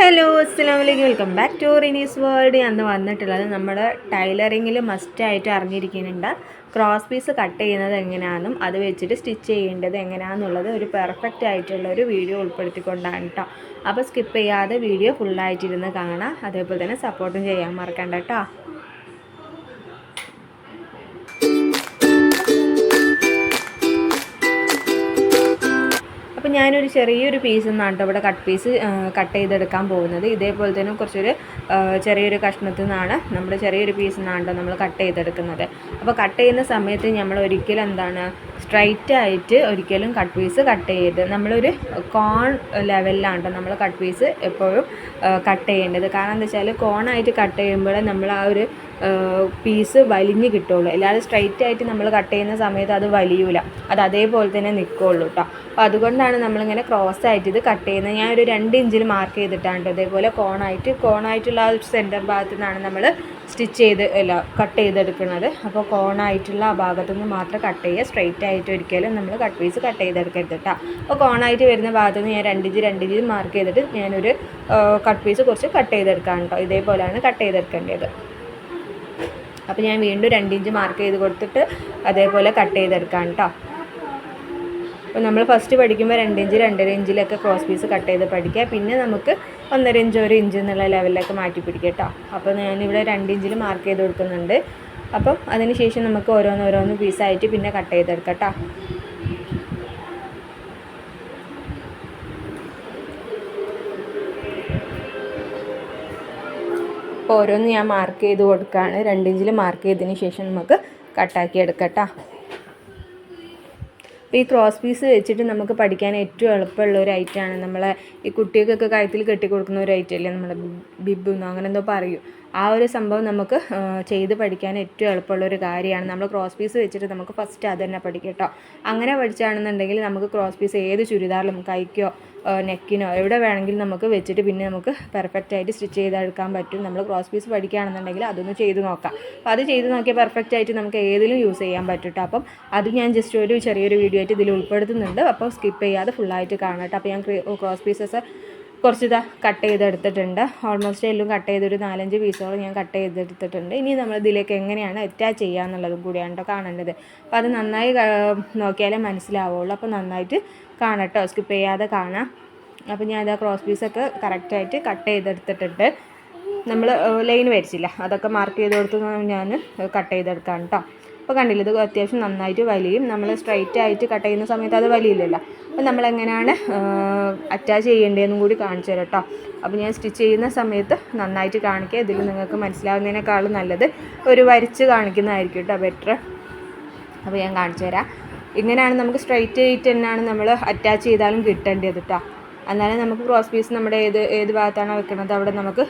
Hello അസ്സാം വലൈക്കും welcome back to Rinees world. എന്ന് വന്നിട്ടുള്ളത് നമ്മൾ ടൈലറിങ്ങിൽ മസ്റ്റായിട്ട് അറിഞ്ഞിരിക്കുന്നുണ്ട്. ക്രോസ് പീസ് കട്ട് ചെയ്യുന്നത് എങ്ങനെയാണെന്നും അത് വെച്ചിട്ട് സ്റ്റിച്ച് ചെയ്യേണ്ടത് എങ്ങനെയാണെന്നുള്ളത് ഒരു പെർഫെക്റ്റ് ആയിട്ടുള്ള ഒരു വീഡിയോ ഉൾപ്പെടുത്തിക്കൊണ്ടാണ് കേട്ടോ അപ്പോൾ സ്കിപ്പ് ചെയ്യാതെ വീഡിയോ ഫുള്ളായിട്ടിരുന്ന് കാണാം. അതേപോലെ തന്നെ സപ്പോർട്ടും ചെയ്യാൻ മറക്കണ്ട കേട്ടോ അപ്പോൾ ഞാനൊരു ചെറിയൊരു പീസ് നിന്നാണ് കേട്ടോ ഇവിടെ കട്ട് പീസ് കട്ട് ചെയ്തെടുക്കാൻ പോകുന്നത്. ഇതേപോലെ തന്നെ കുറച്ചൊരു ചെറിയൊരു കഷ്ണത്തിൽ നിന്നാണ് നമ്മൾ ചെറിയൊരു പീസ് നിന്നാണ് കേട്ടോ നമ്മൾ കട്ട് ചെയ്തെടുക്കുന്നത്. അപ്പോൾ കട്ട് ചെയ്യുന്ന സമയത്ത് നമ്മൾ ഒരിക്കലും എന്താണ് സ്ട്രൈറ്റ് ആയിട്ട് ഒരിക്കലും കട്ട് പീസ് കട്ട് ചെയ്യരുത്. നമ്മളൊരു കോൺ ലെവലിലാണ് നമ്മൾ കട്ട് പീസ് എപ്പോഴും കട്ട് ചെയ്യേണ്ടത്. കാരണം എന്താ വെച്ചാൽ കോണായിട്ട് കട്ട് ചെയ്യുമ്പോൾ നമ്മൾ ആ ഒരു പീസ് വലിഞ്ഞ് കിട്ടുള്ളൂ. അല്ലാതെ സ്ട്രൈറ്റ് ആയിട്ട് നമ്മൾ കട്ട് ചെയ്യുന്ന സമയത്ത് അത് വലിയൂല. അത് അതേപോലെ തന്നെ നിൽക്കുള്ളൂ കേട്ടോ അപ്പോൾ അതുകൊണ്ടാണ് നമ്മളിങ്ങനെ ക്രോസ് ആയിട്ട് ഇത് കട്ട് ചെയ്യുന്നത്. ഞാൻ ഒരു രണ്ട് ഇഞ്ചിൽ മാർക്ക് ചെയ്തിട്ടാണ് ഇതേപോലെ കോണായിട്ട് കോണായിട്ടുള്ള ആ ഒരു സെന്റർ ഭാഗത്തു നിന്നാണ് നമ്മൾ സ്റ്റിച്ച് ചെയ്ത് അല്ല കട്ട് ചെയ്തെടുക്കുന്നത്. അപ്പോൾ കോണായിട്ടുള്ള ആ ഭാഗത്തു നിന്ന് മാത്രം കട്ട് ചെയ്യുക. സ്ട്രെയിറ്റ് ആയിട്ട് ഒരിക്കലും നമ്മൾ കട്ട് പീസ് കട്ട് ചെയ്തെടുക്കരുത് കേട്ടോ അപ്പോൾ കോണായിട്ട് വരുന്ന ഭാഗത്ത് നിന്ന് ഞാൻ രണ്ട് ഇഞ്ച് രണ്ട് ഇഞ്ച് മാർക്ക് ചെയ്തിട്ട് ഞാനൊരു കട്ട് പീസ് കുറച്ച് കട്ട് ചെയ്തെടുക്കാം കേട്ടോ ഇതേപോലെയാണ് കട്ട് ചെയ്തെടുക്കേണ്ടത്. അപ്പോൾ ഞാൻ വീണ്ടും രണ്ട് ഇഞ്ച് മാർക്ക് ചെയ്ത് കൊടുത്തിട്ട് അതേപോലെ കട്ട് ചെയ്തെടുക്കാം കേട്ടോ അപ്പോൾ നമ്മൾ ഫസ്റ്റ് പഠിക്കുമ്പോൾ രണ്ട് ഇഞ്ച് രണ്ടര ഇഞ്ചിലൊക്കെ ക്രോസ് പീസ് കട്ട് ചെയ്ത് പഠിക്കുക. പിന്നെ നമുക്ക് ഒന്നര ഇഞ്ച് ഒരു ഇഞ്ച് എന്നുള്ള ലെവലിലൊക്കെ മാറ്റി പിടിക്കുക കേട്ടോ. അപ്പോൾ ഞാനിവിടെ രണ്ട് ഇഞ്ചിൽ മാർക്ക് ചെയ്ത് കൊടുക്കുന്നുണ്ട്. അപ്പം അതിന് ശേഷം നമുക്ക് ഓരോന്ന് ഓരോന്ന് പീസായിട്ട് പിന്നെ കട്ട് ചെയ്തെടുക്കാം കേട്ടോ. അപ്പോൾ ഓരോന്ന് ഞാൻ മാർക്ക് ചെയ്ത് കൊടുക്കുകയാണ്. രണ്ടിഞ്ചിൽ മാർക്ക് ചെയ്തതിന് ശേഷം നമുക്ക് കട്ടാക്കി എടുക്കാം കേട്ടോ. ഈ ക്രോസ് പീസ് വെച്ചിട്ട് നമുക്ക് പഠിക്കാൻ ഏറ്റവും എളുപ്പമുള്ള ഒരു ഐറ്റമാണ് നമ്മളെ ഈ കുട്ടികൾക്കൊക്കെ കഴുത്തിൽ കെട്ടി കൊടുക്കുന്ന ഒരു ഐറ്റം അല്ലേ? നമ്മുടെ ബിബ് അങ്ങനെ എന്തോ പറയും. ആ ഒരു സംഭവം നമുക്ക് ചെയ്ത് പഠിക്കാൻ ഏറ്റവും എളുപ്പമുള്ള ഒരു കാര്യമാണ്. നമ്മൾ ക്രോസ് പീസ് വെച്ചിട്ട് നമുക്ക് ഫസ്റ്റ് അത് തന്നെ പഠിക്കാം കേട്ടോ. അങ്ങനെ പഠിച്ചാണെന്നുണ്ടെങ്കിൽ നമുക്ക് ക്രോസ് പീസ് ഏത് ചുരിദാറിലും കൈക്കോ നെക്കിനോ എവിടെ വേണമെങ്കിലും നമുക്ക് വെച്ചിട്ട് പിന്നെ നമുക്ക് പെർഫെക്റ്റ് ആയിട്ട് സ്റ്റിച്ച് ചെയ്തെടുക്കാൻ പറ്റും. നമ്മൾ ക്രോസ് പീസ് പഠിക്കുകയാണെന്നുണ്ടെങ്കിൽ അതൊന്ന് ചെയ്ത് നോക്കാം. അപ്പോൾ അത് ചെയ്ത് നോക്കിയാൽ പെർഫെക്റ്റ് ആയിട്ട് നമുക്ക് ഏതിലും യൂസ് ചെയ്യാൻ പറ്റും അപ്പം അത് ഞാൻ ജസ്റ്റ് ഒരു ചെറിയൊരു വീഡിയോ ആയിട്ട് ഇതിൽ ഉൾപ്പെടുത്തുന്നുണ്ട്. അപ്പോൾ സ്കിപ്പ് ചെയ്യാതെ ഫുള്ളായിട്ട് കാണാം കേട്ടോ അപ്പോൾ ഞാൻ ക്രോസ് പീസസ് കുറച്ച് ഇതാ കട്ട് ചെയ്തെടുത്തിട്ടുണ്ട്. ഓൾമോസ്റ്റ് എല്ലാം കട്ട് ചെയ്തൊരു നാലഞ്ച് പീസോളം ഞാൻ കട്ട് ചെയ്തെടുത്തിട്ടുണ്ട്. ഇനി നമ്മൾ ഇതിലേക്ക് എങ്ങനെയാണ് അറ്റാച്ച് ചെയ്യുക എന്നുള്ളതും കൂടിയാണ് കേട്ടോ കാണേണ്ടത്. അപ്പോൾ അത് നന്നായി നോക്കിയാലേ മനസ്സിലാവുള്ളൂ. അപ്പോൾ നന്നായിട്ട് കാണട്ടോ സ്കിപ്പ് ചെയ്യാതെ കാണാം. അപ്പോൾ ഞാൻ ഇതാ ക്രോസ് പീസൊക്കെ കറക്റ്റായിട്ട് കട്ട് ചെയ്തെടുത്തിട്ടുണ്ട്. നമ്മൾ ലൈൻ വരച്ചില്ല. അതൊക്കെ മാർക്ക് ചെയ്ത് കൊടുത്ത് ഞാൻ കട്ട് ചെയ്തെടുക്കാം കേട്ടോ അപ്പോൾ കണ്ടില്ല ഇത് അത്യാവശ്യം നന്നായിട്ട് വലിയും. നമ്മൾ സ്ട്രൈറ്റ് ആയിട്ട് കട്ട് ചെയ്യുന്ന സമയത്ത് അത് വലിയില്ലല്ലോ. അപ്പോൾ നമ്മൾ എങ്ങനെയാണ് അറ്റാച്ച് ചെയ്യേണ്ടതെന്നും കൂടി കാണിച്ചു തരാം കേട്ടോ അപ്പോൾ ഞാൻ സ്റ്റിച്ച് ചെയ്യുന്ന സമയത്ത് നന്നായിട്ട് കാണിക്കുക ഇതിൽ നിങ്ങൾക്ക് മനസ്സിലാവുന്നതിനേക്കാളും നല്ലത് ഒരു വരച്ച് കാണിക്കുന്നതായിരിക്കും കേട്ടോ ബെറ്റർ അപ്പോൾ ഞാൻ കാണിച്ചു തരാം. ഇങ്ങനെയാണ് നമുക്ക് സ്ട്രൈറ്റ് ആയിട്ട് തന്നെയാണ് നമ്മൾ അറ്റാച്ച് ചെയ്താലും കിട്ടേണ്ടത് കേട്ടോ എന്നാലേ നമുക്ക് ക്രോസ് പീസ് നമ്മുടെ ഏത് ഏത് ഭാഗത്താണോ വെക്കുന്നത് അവിടെ നമുക്ക്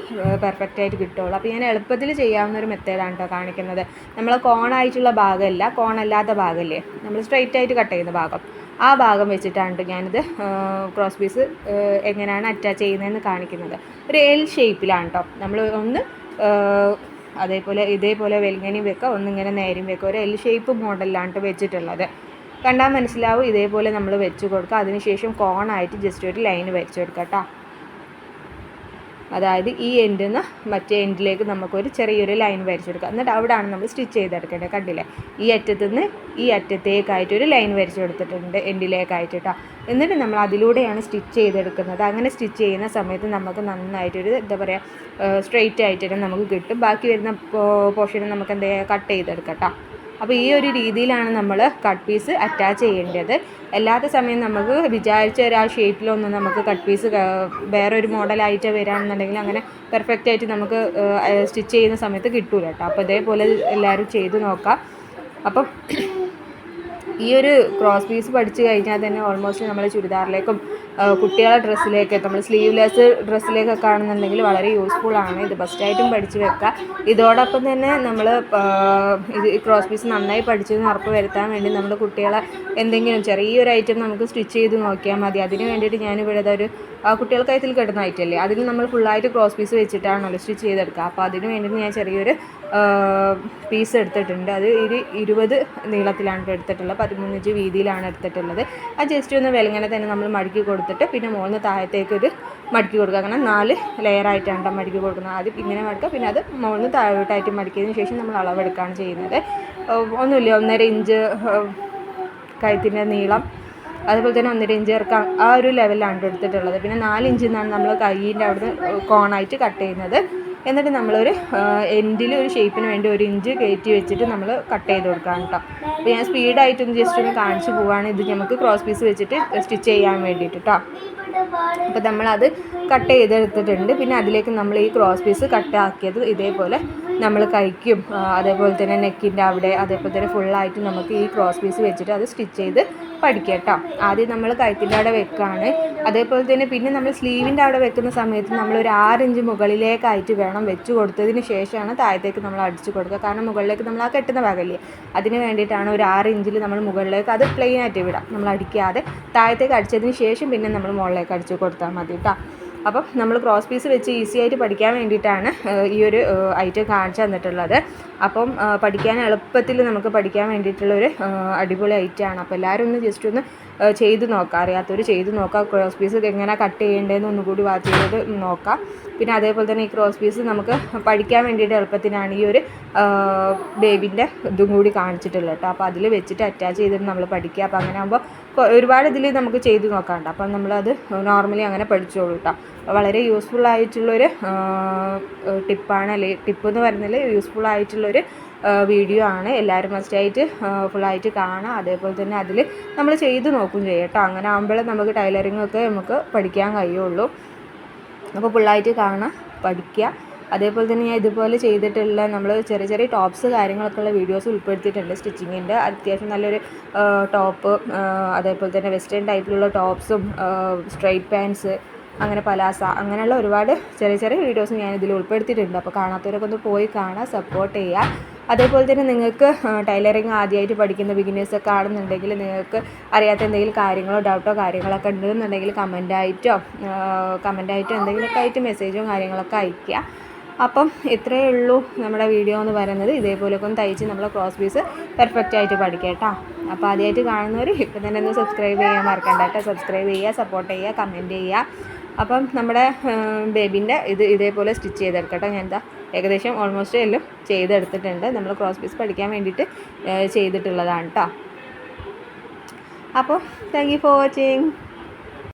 പെർഫെക്റ്റ് ആയിട്ട് കിട്ടുള്ളൂ അപ്പോൾ ഞാൻ എളുപ്പത്തിൽ ചെയ്യാവുന്ന ഒരു മെത്തേഡാണ് കേട്ടോ കാണിക്കുന്നത്. നമ്മൾ കോണായിട്ടുള്ള ഭാഗമല്ല കോണല്ലാത്ത ഭാഗമല്ലേ? നമ്മൾ സ്ട്രൈറ്റ് ആയിട്ട് കട്ട് ചെയ്യുന്ന ഭാഗം. ആ ഭാഗം വെച്ചിട്ടാണ് ട്ടോ ഞാനിത് ക്രോസ് പീസ് എങ്ങനെയാണ് അറ്റാച്ച് ചെയ്യുന്നതെന്ന് കാണിക്കുന്നത്. ഒരു എൽ ഷേപ്പിലാണ് കേട്ടോ നമ്മൾ ഒന്ന് അതേപോലെ ഇതേപോലെ വെൽങ്ങനെയും വെക്കുക ഒന്നിങ്ങനെ നേരെയും വെക്കുക ഒരു എൽ ഷേപ്പ് മോഡലിലാണ് ട്ടോ വെച്ചിട്ടുള്ളത്. കണ്ടാൽ മനസ്സിലാവും ഇതേപോലെ നമ്മൾ വെച്ച് കൊടുക്കുക അതിനുശേഷം കോണായിട്ട് ജസ്റ്റ് ഒരു ലൈൻ വരച്ച് കൊടുക്കുക കേട്ടോ അതായത് ഈ എൻഡിൽ നിന്ന് മറ്റേ എൻഡിലേക്ക് നമുക്കൊരു ചെറിയൊരു ലൈൻ വരച്ചെടുക്കുക എന്നിട്ട് അവിടെയാണ് നമ്മൾ സ്റ്റിച്ച് ചെയ്തെടുക്കേണ്ടത് കണ്ടില്ലേ? ഈ അറ്റത്തു നിന്ന് ഈ അറ്റത്തേക്കായിട്ടൊരു ലൈൻ വരച്ച് കൊടുത്തിട്ടുണ്ട് എൻഡിലേക്കായിട്ട് കേട്ടോ എന്നിട്ട് നമ്മൾ അതിലൂടെയാണ് സ്റ്റിച്ച് ചെയ്തെടുക്കുന്നത്. അങ്ങനെ സ്റ്റിച്ച് ചെയ്യുന്ന സമയത്ത് നമുക്ക് നന്നായിട്ടൊരു എന്താ പറയുക സ്ട്രെയിറ്റ് ആയിട്ട് നമുക്ക് കിട്ടും. ബാക്കി വരുന്ന പോർഷൻ നമുക്ക് എന്താ കട്ട് ചെയ്തെടുക്കാം കേട്ടോ അപ്പോൾ ഈ ഒരു രീതിയിലാണ് നമ്മൾ കട്ട് പീസ് അറ്റാച്ച് ചെയ്യേണ്ടത്. അല്ലാത്ത സമയം നമുക്ക് വിചാരിച്ച ഒരു ഷേപ്പിലൊന്നും നമുക്ക് കട്ട് പീസ് വേറൊരു മോഡലായിട്ട് വരാണെന്നുണ്ടെങ്കിൽ അങ്ങനെ പെർഫെക്റ്റ് ആയിട്ട് നമുക്ക് സ്റ്റിച്ച് ചെയ്യുന്ന സമയത്ത് കിട്ടൂല കേട്ടോ അപ്പോൾ ഇതേപോലെ എല്ലാവരും ചെയ്ത് നോക്കാം. അപ്പം ഈ ഒരു ക്രോസ് പീസ് പഠിച്ചു കഴിഞ്ഞാൽ തന്നെ ഓൾമോസ്റ്റ് നമ്മൾ ചുരിദാറിലേക്കും കുട്ടികളുടെ ഡ്രസ്സിലേക്ക് നമ്മൾ സ്ലീവ്ലെസ് ഡ്രസ്സിലേക്കൊക്കെ ആണെന്നുണ്ടെങ്കിൽ വളരെ യൂസ്ഫുൾ ആണ്. ഇത് ഫസ്റ്റായിട്ടും പഠിച്ചു വെക്കുക ഇതോടൊപ്പം തന്നെ നമ്മൾ ഇത് ക്രോസ് പീസ് നന്നായി പഠിച്ചെന്ന് ഉറപ്പ് വരുത്താൻ വേണ്ടി നമ്മൾ കുട്ടികളെ എന്തെങ്കിലും ചെറിയൊരു ഐറ്റം നമുക്ക് സ്റ്റിച്ച് ചെയ്ത് നോക്കിയാൽ മതി. അതിന് വേണ്ടിയിട്ട് ഞാനിവിടെ ഇതൊരു ആ കുട്ടികൾക്ക് കഴുത്തിൽ കെട്ടുന്ന ഐറ്റല്ലേ അതിൽ നമ്മൾ ഫുള്ളായിട്ട് ക്രോസ് പീസ് വെച്ചിട്ടാണല്ലോ സ്റ്റിച്ച് ചെയ്തെടുക്കുക. അപ്പോൾ അതിന് വേണ്ടിയിട്ട് ഞാൻ ചെറിയൊരു പീസ് എടുത്തിട്ടുണ്ട്. അത് ഒരു ഇരുപത് നീളത്തിലാണ് ട്ടോ എടുത്തിട്ടുള്ളത്. പതിമൂന്ന് ഇഞ്ച് വീതിയിലാണ് എടുത്തിട്ടുള്ളത്. ആ ജസ്റ്റ് ഒന്ന് വെലങ്ങനെ തന്നെ നമ്മൾ മടക്കി കൊടുത്തിട്ട് പിന്നെ മുകളിൽ നിന്ന് താഴത്തേക്ക് ഒരു മടക്കി കൊടുക്കുക. കാരണം നാല് ലെയറായിട്ടാണ് മടക്കി കൊടുക്കുന്നത്. ആദ്യം ഇങ്ങനെ മടക്കുക. പിന്നെ അത് മുകളിൽ നിന്ന് താഴോട്ടായിട്ട് മടക്കിയതിന് ശേഷം നമ്മൾ അളവെടുക്കുകയാണ് ചെയ്യുന്നത്. ഒന്നുമില്ല. ഒന്നര ഇഞ്ച് കഴുത്തിന്റെ നീളം അതുപോലെ തന്നെ ഒന്നര ഇഞ്ച് ആ ഒരു ലെവലിലാണ് എടുത്തിട്ടുള്ളത്. പിന്നെ നാല് ഇഞ്ചിൽ നിന്നാണ് നമ്മൾ കൈയിന്റെ അവിടുന്ന് കോണായിട്ട് കട്ട് ചെയ്യുന്നത്. എന്നിട്ട് നമ്മളൊരു എൻഡിൽ ഒരു ഷേപ്പിന് വേണ്ടി ഒരു ഇഞ്ച് കയറ്റി വെച്ചിട്ട് നമ്മൾ കട്ട് ചെയ്ത് കൊടുക്കാം കേട്ടോ അപ്പോൾ ഞാൻ സ്പീഡായിട്ടൊന്ന് ജസ്റ്റ് ഒന്ന് കാണിച്ചു പോവാണ്. ഇത് നമുക്ക് ക്രോസ് പീസ് വെച്ചിട്ട് സ്റ്റിച്ച് ചെയ്യാൻ വേണ്ടിയിട്ട് കേട്ടോ അപ്പോൾ നമ്മളത് കട്ട് ചെയ്തെടുത്തിട്ടുണ്ട്. പിന്നെ അതിലേക്ക് നമ്മൾ ഈ ക്രോസ് പീസ് കട്ട് ആക്കിയത് ഇതേപോലെ നമ്മൾ കൈക്കും അതേപോലെ തന്നെ നെക്കിന്റെ അവിടെ അതേപോലെ തന്നെ ഫുള്ളായിട്ട് നമുക്ക് ഈ ക്രോസ് പീസ് വെച്ചിട്ട് അത് സ്റ്റിച്ച് ചെയ്ത് പഠിക്കാം കേട്ടോ. ആദ്യം നമ്മൾ കഴുത്തിന്റെ അവിടെ വെക്കുകയാണ്. അതേപോലെ തന്നെ പിന്നെ നമ്മൾ സ്ലീവിന്റെ അവിടെ വെക്കുന്ന സമയത്ത് നമ്മൾ ഒരു ആറിഞ്ച് മുകളിലേക്കായിട്ട് വേണം വെച്ച് കൊടുത്തതിന് ശേഷമാണ് താഴത്തേക്ക് നമ്മൾ അടിച്ചു കൊടുക്കുക. കാരണം മുകളിലേക്ക് നമ്മൾ ആ കെട്ടുന്ന ഭാഗമില്ലേ? അതിന് വേണ്ടിയിട്ടാണ് ഒരു ആറിഞ്ചിൽ നമ്മൾ മുകളിലേക്ക് അത് പ്ലെയിൻ ആയിട്ട് വിടാം നമ്മൾ അടിക്കാതെ താഴത്തേക്ക് അടിച്ചതിന് ശേഷം പിന്നെ നമ്മൾ മുകളിലേക്ക് അടിച്ചു കൊടുത്താൽ മതി കേട്ടോ. അപ്പം നമ്മൾ ക്രോസ് പീസ് വെച്ച് ഈസി ആയിട്ട് പഠിക്കാൻ വേണ്ടിയിട്ടാണ് ഈ ഒരു ഐറ്റം കാണിച്ചു തന്നിട്ടുള്ളത്. അപ്പം പഠിക്കാൻ എളുപ്പത്തിൽ നമുക്ക് പഠിക്കാൻ വേണ്ടിയിട്ടുള്ളൊരു അടിപൊളി ഐറ്റമാണ് അപ്പോൾ എല്ലാവരും ഒന്ന് ജസ്റ്റ് ഒന്ന് ചെയ്ത് നോക്കാം. അറിയാത്തവർ ചെയ്ത് നോക്കാം. ക്രോസ് പീസ് എങ്ങനെ കട്ട് ചെയ്യേണ്ടതെന്ന് ഒന്നുകൂടി വാച്ച് ചെയ്ത് നോക്കാം. പിന്നെ അതേപോലെ തന്നെ ഈ ക്രോസ് പീസ് നമുക്ക് പഠിക്കാൻ വേണ്ടിയിട്ട് എളുപ്പത്തിനാണ് ഈ ഒരു ബേബിന്റെ ഇതും കൂടി കാണിച്ചിട്ടുള്ളത് കേട്ടോ. അപ്പോൾ അതിൽ വെച്ചിട്ട് അറ്റാച്ച് ചെയ്തിട്ട് നമ്മൾ പഠിക്കുക. അപ്പോൾ അങ്ങനെ ആകുമ്പോൾ ഒരുപാട് ഇതിൽ നമുക്ക് ചെയ്ത് നോക്കാണ്ട്. അപ്പം നമ്മളത് നോർമലി അങ്ങനെ പഠിച്ചോളൂ കേട്ടോ വളരെ യൂസ്ഫുൾ ആയിട്ടുള്ളൊരു ടിപ്പാണ് അല്ലെങ്കിൽ ടിപ്പ് എന്ന് പറയുന്നതിൽ യൂസ്ഫുൾ ആയിട്ടുള്ളൊരു വീഡിയോ ആണ്. എല്ലാവരും മസ്റ്റായിട്ട് ഫുള്ളായിട്ട് കാണാം. അതേപോലെ തന്നെ അതിൽ നമ്മൾ ചെയ്ത് നോക്കും ചെയ്യാം കേട്ടോ അങ്ങനെ ആകുമ്പോൾ നമുക്ക് ടൈലറിങ്ങൊക്കെ നമുക്ക് പഠിക്കാൻ കഴിയുള്ളൂ. അപ്പോൾ ഫുള്ളായിട്ട് കാണാം പഠിക്കുക അതേപോലെ തന്നെ ഞാൻ ഇതുപോലെ ചെയ്തിട്ടുള്ള നമ്മൾ ചെറിയ ചെറിയ ടോപ്സ് കാര്യങ്ങളൊക്കെ ഉള്ള വീഡിയോസ് ഉൾപ്പെടുത്തിയിട്ടുണ്ട്. സ്റ്റിച്ചിങ്ങിന്റെ അത്യാവശ്യം നല്ലൊരു ടോപ്പ് അതേപോലെ തന്നെ വെസ്റ്റേൺ ടൈപ്പിലുള്ള ടോപ്സും സ്ട്രൈറ്റ് പാൻസ് അങ്ങനെ പലാസ അങ്ങനെയുള്ള ഒരുപാട് ചെറിയ ചെറിയ വീഡിയോസ് ഞാൻ ഇതിൽ ഉൾപ്പെടുത്തിയിട്ടുണ്ട്. അപ്പോൾ കാണാത്തവരൊക്കെ ഒന്ന് പോയി കാണാൻ സപ്പോർട്ട് ചെയ്യുക. അതേപോലെ തന്നെ നിങ്ങൾക്ക് ടൈലറിങ് ആദ്യമായിട്ട് പഠിക്കുന്ന ബിഗിനേഴ്സൊക്കെ ആണെന്നുണ്ടെങ്കിൽ നിങ്ങൾക്ക് അറിയാത്ത എന്തെങ്കിലും കാര്യങ്ങളോ ഡൗട്ടോ കാര്യങ്ങളൊക്കെ ഉണ്ടെന്നുണ്ടെങ്കിൽ കമന്റായിട്ടോ കമന്റായിട്ടോ എന്തെങ്കിലുമൊക്കെ ആയിട്ട് മെസ്സേജോ കാര്യങ്ങളൊക്കെ അയയ്ക്കുക. അപ്പം ഇത്രയേ ഉള്ളൂ നമ്മുടെ വീഡിയോ എന്ന് പറയുന്നത്. ഇതേപോലെയൊക്കെ ഒന്ന് തയ്ച്ച് നമ്മൾ ക്രോസ് പീസ് പെർഫെക്റ്റ് ആയിട്ട് പഠിക്കുക കേട്ടോ. അപ്പോൾ ആദ്യമായിട്ട് കാണുന്നവർ ഇപ്പം തന്നെ ഒന്ന് സബ്സ്ക്രൈബ് ചെയ്യാൻ മറക്കണ്ട കേട്ടോ. സബ്സ്ക്രൈബ് ചെയ്യുക സപ്പോർട്ട് ചെയ്യുക കമന്റ് ചെയ്യുക. അപ്പം നമ്മുടെ ബേബിന്റെ ഇത് ഇതേപോലെ സ്റ്റിച്ച് ചെയ്തെടുക്കട്ടോ ഞാൻ എന്താ ഏകദേശം ഓൾമോസ്റ്റ് എല്ലാം ചെയ്തെടുത്തിട്ടുണ്ട്. നമ്മൾ ക്രോസ് പീസ് പഠിക്കാൻ വേണ്ടിയിട്ട് ചെയ്തിട്ടുള്ളതാണ് കേട്ടോ. അപ്പോൾ താങ്ക് യു ഫോർ വാച്ചിങ്